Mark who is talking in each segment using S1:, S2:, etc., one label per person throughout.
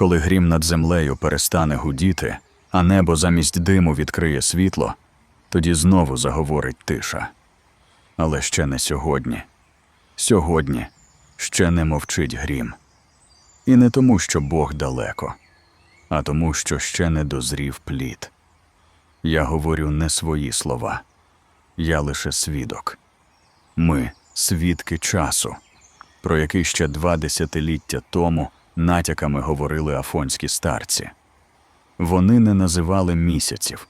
S1: Коли грім над землею перестане гудіти, а небо замість диму відкриє світло, тоді знову заговорить тиша. Але ще не сьогодні. Сьогодні ще не мовчить грім. І не тому, що Бог далеко, а тому, що ще не дозрів плід. Я говорю не свої слова, я лише свідок. Ми свідки часу, про який ще два десятиліття тому натяками говорили афонські старці. Вони не називали місяців,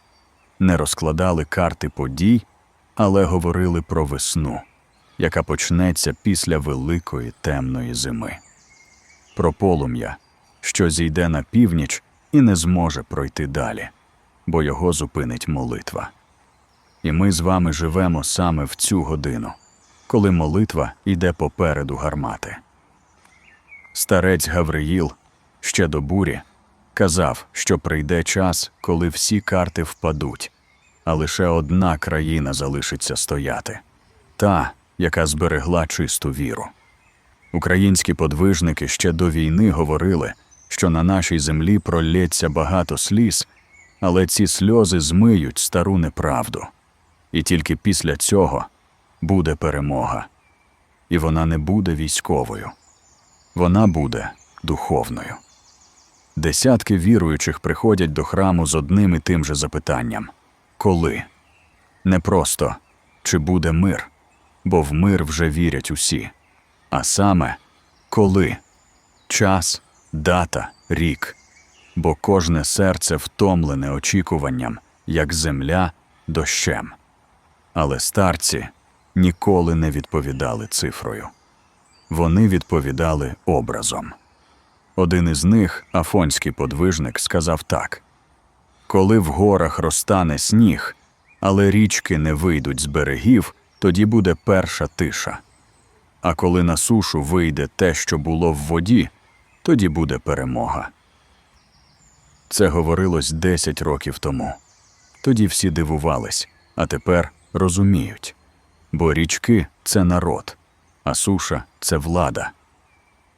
S1: не розкладали карти подій, але говорили про весну, яка почнеться після великої темної зими, про полум'я, що зійде на північ і не зможе пройти далі, бо його зупинить молитва. І ми з вами живемо саме в цю годину, коли молитва йде попереду гармати. Старець Гавриїл ще до бурі казав, що прийде час, коли всі карти впадуть, а лише одна країна залишиться стояти та, яка зберегла чисту віру. Українські подвижники ще до війни говорили, що на нашій землі пролється багато сліз, але ці сльози змиють стару неправду. І тільки після цього буде перемога. І вона не буде військовою, вона буде духовною. Десятки віруючих приходять до храму з одним і тим же запитанням коли? Не просто чи буде мир, бо в мир вже вірять усі, а саме коли час, дата, рік, бо кожне серце втомлене очікуванням, як земля дощем. Але старці ніколи не відповідали цифрою. Вони відповідали образом. Один із них, афонський подвижник, сказав так: Коли в горах розтане сніг, але річки не вийдуть з берегів, тоді буде перша тиша. А коли на сушу вийде те, що було в воді, тоді буде перемога. Це говорилось 10 років тому. Тоді всі дивувались, а тепер розуміють. Бо річки це народ, а суша це влада.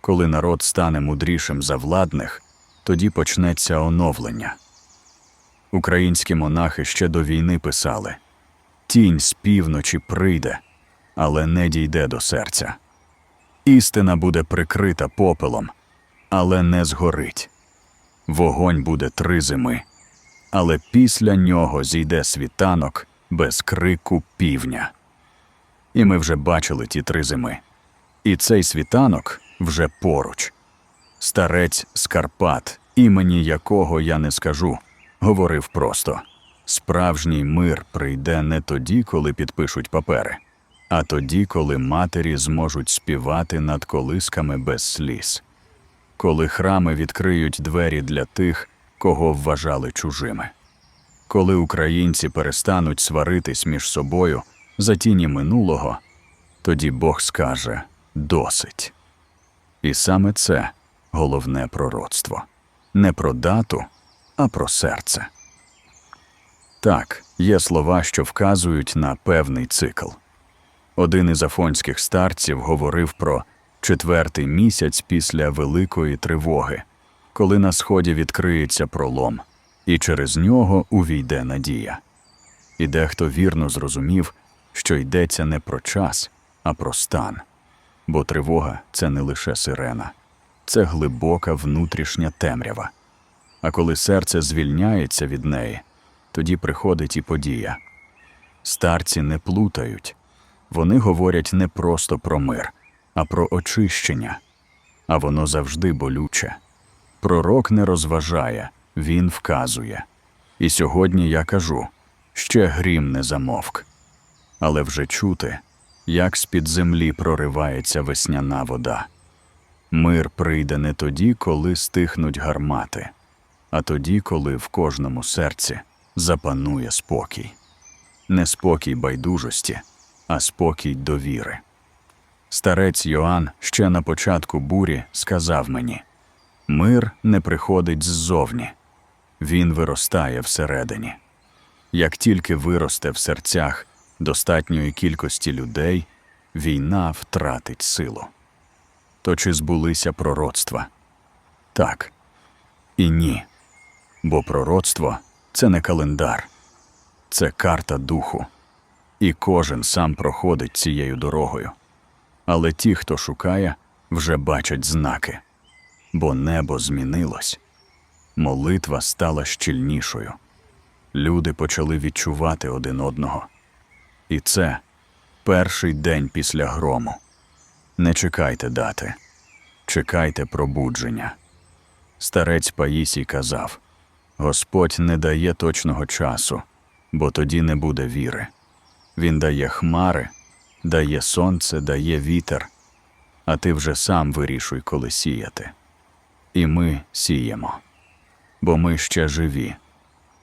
S1: Коли народ стане мудрішим за владних, тоді почнеться оновлення. Українські монахи ще до війни писали Тінь з півночі прийде, але не дійде до серця. Істина буде прикрита попелом, але не згорить. Вогонь буде три зими, але після нього зійде світанок без крику півня. І ми вже бачили ті три зими. І цей світанок вже поруч. Старець з Карпат, імені якого я не скажу, говорив просто: справжній мир прийде не тоді, коли підпишуть папери, а тоді, коли матері зможуть співати над колисками без сліз, коли храми відкриють двері для тих, кого вважали чужими, коли українці перестануть сваритись між собою за тіні минулого, тоді Бог скаже досить. І саме це головне пророцтво не про дату, а про серце. Так, є слова, що вказують на певний цикл. Один із афонських старців говорив про четвертий місяць після великої тривоги, коли на сході відкриється пролом, і через нього увійде надія. І дехто вірно зрозумів, що йдеться не про час, а про стан. Бо тривога це не лише сирена, це глибока внутрішня темрява. А коли серце звільняється від неї, тоді приходить і подія. Старці не плутають, вони говорять не просто про мир, а про очищення, а воно завжди болюче. Пророк не розважає, він вказує. І сьогодні я кажу ще грім не замовк, але вже чути, як з-під землі проривається весняна вода. Мир прийде не тоді, коли стихнуть гармати, а тоді, коли в кожному серці запанує спокій. Не спокій байдужості, а спокій довіри. Старець Йоанн ще на початку бурі сказав мені мир не приходить ззовні, він виростає всередині. Як тільки виросте в серцях достатньої кількості людей, війна втратить силу. То чи збулися пророцтва? Так, І ні. Бо пророцтво це не календар, це карта духу. І кожен сам проходить цією дорогою. Але ті, хто шукає, вже бачать знаки, бо небо змінилось. Молитва стала щільнішою. Люди почали відчувати один одного. І це перший день після грому. Не чекайте дати, чекайте пробудження. Старець Паїсій казав: Господь не дає точного часу, бо тоді не буде віри. Він дає хмари, дає сонце, дає вітер, а ти вже сам вирішуй, коли сіяти. І ми сіємо, бо ми ще живі,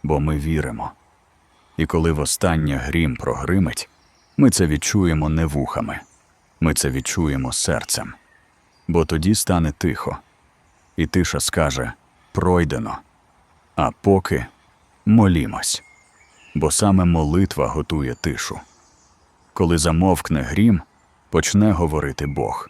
S1: бо ми віримо. І коли востаннє грім прогримить, ми це відчуємо не вухами, ми це відчуємо серцем. Бо тоді стане тихо, і тиша скаже пройдено. А поки молімось, бо саме молитва готує тишу. Коли замовкне грім, почне говорити Бог.